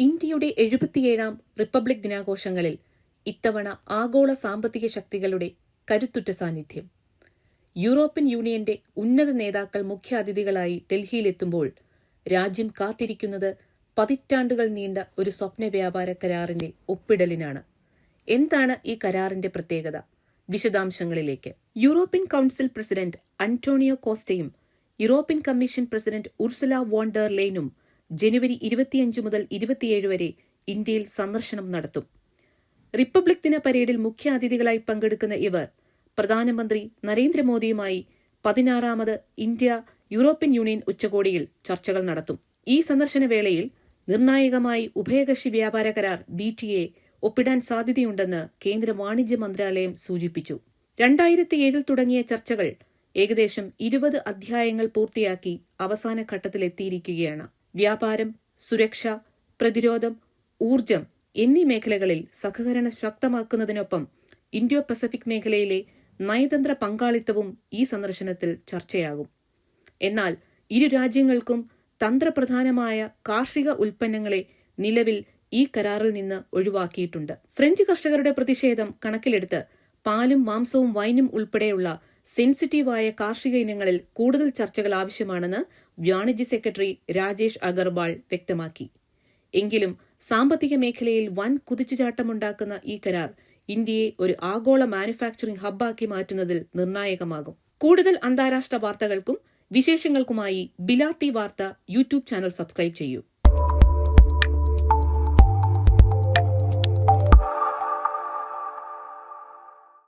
ഇന്ത്യയുടെ എഴുപത്തിയേഴാം റിപ്പബ്ലിക് ദിനാഘോഷങ്ങളിൽ ഇത്തവണ ആഗോള സാമ്പത്തിക ശക്തികളുടെ കരുത്തുറ്റ സാന്നിധ്യം. യൂറോപ്യൻ യൂണിയന്റെ ഉന്നത നേതാക്കൾ മുഖ്യാതിഥികളായി ഡൽഹിയിലെത്തുമ്പോൾ രാജ്യം കാത്തിരിക്കുന്നത് പതിറ്റാണ്ടുകൾ നീണ്ട ഒരു സ്വപ്ന വ്യാപാര കരാറിന്റെ ഒപ്പിടലിനാണ്. എന്താണ് ഈ കരാറിന്റെ പ്രത്യേകത? വിശദാംശങ്ങളിലേക്ക്. European council president Antonio കോസ്റ്റയും European commission president Ursula von der ലെയ്നും ജനുവരി ഇരുപത്തിയഞ്ച് മുതൽ ഇരുപത്തിയേഴ് വരെ ഇന്ത്യയിൽ സന്ദർശനം നടത്തും. റിപ്പബ്ലിക് ദിന പരേഡിൽ മുഖ്യാതിഥികളായി പങ്കെടുക്കുന്ന ഇവർ പ്രധാനമന്ത്രി നരേന്ദ്രമോദിയുമായി പതിനാറാമത് ഇന്ത്യ യൂറോപ്യൻ യൂണിയൻ ഉച്ചകോടിയിൽ ചർച്ചകൾ നടത്തും. ഈ സന്ദർശന വേളയിൽ നിർണായകമായി ഉഭയകക്ഷി വ്യാപാര കരാർ ബി ടി എ ഒപ്പിടാൻ സാധ്യതയുണ്ടെന്ന് കേന്ദ്ര വാണിജ്യ മന്ത്രാലയം സൂചിപ്പിച്ചു. രണ്ടായിരത്തി ഏഴിൽ തുടങ്ങിയ ചർച്ചകൾ ഏകദേശം ഇരുപത് അധ്യായങ്ങൾ പൂർത്തിയാക്കി അവസാന ഘട്ടത്തിലെത്തിയിരിക്കുകയാണ്. വ്യാപാരം സുരക്ഷ പ്രതിരോധം ഊർജം എന്നീ മേഖലകളിൽ സഹകരണം ശക്തമാക്കുന്നതിനൊപ്പം ഇൻഡോ പസഫിക് മേഖലയിലെ നയതന്ത്ര പങ്കാളിത്തവും ഈ സന്ദർശനത്തിൽ ചർച്ചയാകും. എന്നാൽ ഇരു രാജ്യങ്ങൾക്കും തന്ത്രപ്രധാനമായ കാർഷിക ഉൽപ്പന്നങ്ങളെ നിലവിൽ ഈ കരാറിൽ നിന്ന് ഒഴിവാക്കിയിട്ടുണ്ട്. ഫ്രഞ്ച് കർഷകരുടെ പ്രതിഷേധം കണക്കിലെടുത്ത് പാലും മാംസവും വൈനും ഉൾപ്പെടെയുള്ള സെൻസിറ്റീവായ കാർഷിക ഇനങ്ങളിൽ കൂടുതൽ ചർച്ചകൾ ആവശ്യമാണെന്ന് വാണിജ്യ സെക്രട്ടറി രാജേഷ് അഗർവാൾ വ്യക്തമാക്കി. എങ്കിലും സാമ്പത്തിക മേഖലയിൽ വൻ കുതിച്ചുചാട്ടമുണ്ടാക്കുന്ന ഈ കരാർ ഇന്ത്യയെ ഒരു ആഗോള മാനുഫാക്ചറിംഗ് ഹബ്ബാക്കി മാറ്റുന്നതിൽ നിർണായകമാകും. കൂടുതൽ അന്താരാഷ്ട്ര വാർത്തകൾക്കും വിശേഷങ്ങൾക്കുമായി ബിലാത്തി വാർത്ത യൂട്യൂബ് ചാനൽ സബ്സ്ക്രൈബ് ചെയ്യൂ.